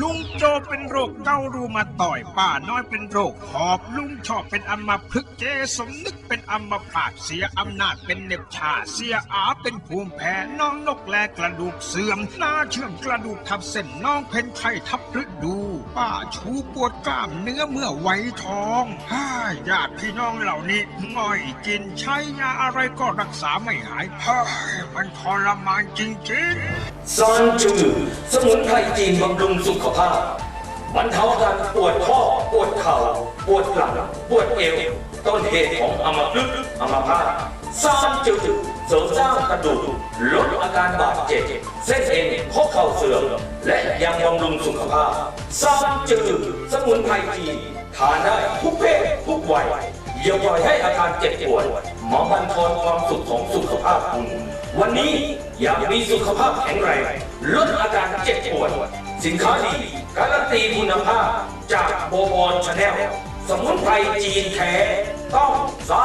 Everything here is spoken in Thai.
ลุงโจเป็นโรคเการูมาต่อยป้าน้อยเป็นโรคหอบ ลุงชอบเป็นอัมพฤกษ์เจสมนึกเป็นอัมพาตเสียอำนาจเป็นเน็บชาเสียอาเป็นภูมิแพ้น้องนกแลกระดูกเสื่อมหน้าเชื่อมกระดูกทับเส้นน้องเพนไข้ทับฤดู ป้าชูปวดกล้ามเนื้อเมื่อไว้ท้องฮ่าญาติพี่น้องเหล่านี้ง่อยกินใช้ยาอะไรก็รักษาไม่หายเฮ้ยมันทรมานจริงๆซานจือ สมุนไพรจีนบำรุงสุขภาพบรรเทาอาการปวดข้อปวดเข่าปวดหลังปวดเอวต้นเหตุของอัมพฤกษ์อัมพาตซานจือเสริมสร้างกระดูกลดอาการบาดเจ็บเส้นเอ็นข้อเข่าเสื่อมและยังบำรุงสุขภาพซานจือสมุนไพรจีนทานได้ทุกเพศทุกวัยอย่าปล่อยให้อาการเจ็บปวดมาบันทอนความสุขของสุขภาพคุณวันนี้อยากมีสุขภาพแข็งแรงลด สินค้าดีการันตีคุณภาพจากโบบอลชาแนลสมุนไพรจีนแท้ต้องสา